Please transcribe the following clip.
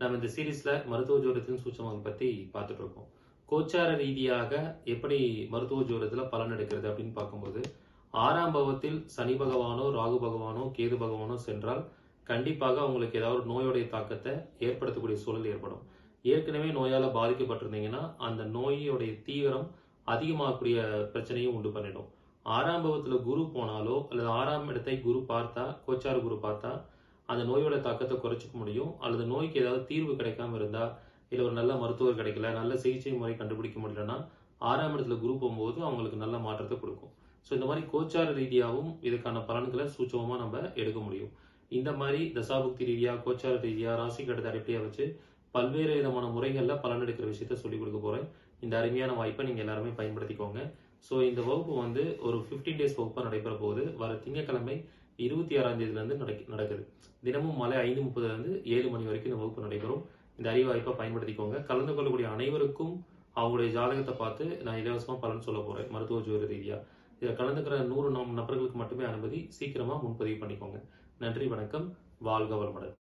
நம்ம இந்த சீரீஸ்ல மருத்துவ ஜோரத்தின் சூட்சமாக பத்தி பார்த்துட்டு இருக்கோம் கோச்சார ரீதியாக எப்படி மருத்துவ ஜோரத்துல பலன் எடுக்கிறது அப்படின்னு பார்க்கும்போது ஆறாம் பவத்தில் சனி பகவானோ ராகு பகவானோ கேது பகவானோ சென்றால் கண்டிப்பாக உங்களுக்கு ஏதாவது ஒரு நோயுடைய தாக்கத்தை ஏற்படுத்தக்கூடிய சூழல் ஏற்படும். ஏற்கனவே நோயால பாதிக்கப்பட்டிருந்தீங்கன்னா அந்த நோயோடைய தீவிரம் அதிகமாகக்கூடிய பிரச்சனையும் உண்டு பண்ணிடும். ஆறாம் பாவத்துல குரு போனாலோ அல்லது ஆறாம் இடத்தை குரு பார்த்தா கோச்சார குரு பார்த்தா அந்த நோயோட தாக்கத்தை குறைச்சிக்க முடியும் அல்லது நோய்க்கு ஏதாவது தீர்வு கிடைக்காம இருந்தா இல்ல ஒரு நல்ல மருத்துவர் கிடைக்கல நல்ல சிகிச்சை முறை கண்டுபிடிக்க முடியலன்னா ஆறாம் இடத்துல குரு போகும்போது அவங்களுக்கு நல்ல மாற்றத்தை கொடுக்கும். ஸோ இந்த மாதிரி கோச்சார ரீதியாகவும் இதுக்கான பலன்களை சூட்சமமா நம்ம எடுக்க முடியும். இந்த மாதிரி தசாபுக்தி ரீதியா கோச்சார ரீதியா ராசி கடத்தை அடிப்படையாக வச்சு பல்வேறு விதமான முறைகளில் பலன் எடுக்கிற விஷயத்த சொல்லிக் கொடுக்க போறேன். இந்த அருமையான வாய்ப்பை நீங்கள் எல்லாருமே பயன்படுத்திக்கோங்க. ஸோ இந்த வகுப்பு வந்து ஒரு 15 டேஸ் வகுப்பாக நடைபெற போகுது. வர திங்கக்கிழமை இருபத்தி ஆறாம் தேதியிலேருந்து நடக்கு நடக்குது. தினமும் மாலை ஐந்து முப்பதுலேருந்து ஏழு மணி வரைக்கும் இந்த வகுப்பு நடைபெறும். இந்த அறிவு வாய்ப்பை பயன்படுத்திக்கோங்க. கலந்து கொள்ளக்கூடிய அனைவருக்கும் அவங்களுடைய ஜாதகத்தை பார்த்து நான் இலவசமாக பலன் சொல்ல போகிறேன் மருத்துவ ஜோதி ரீதியாக இதில் கலந்துக்கிற நூறு நபர்களுக்கு மட்டுமே அனுமதி. சீக்கிரமாக முன்பதிவு பண்ணிக்கோங்க. நன்றி வணக்கம். வாழ்க வளமுடன்.